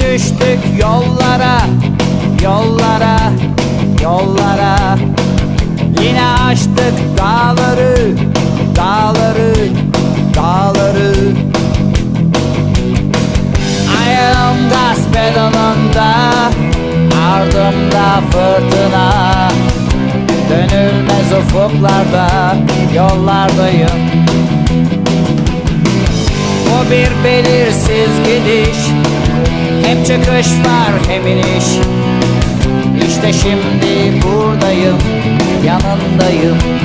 Düştük yollara, yollara, yollara. Yine aştık dağları, dağları, dağları. Ayağım gaz ardımda fırtına. Dönülmez ufuklarda, yollardayım. Bu bir belirsiz gidiş Hem çıkış var hem iniş İşte şimdi buradayım, yanındayım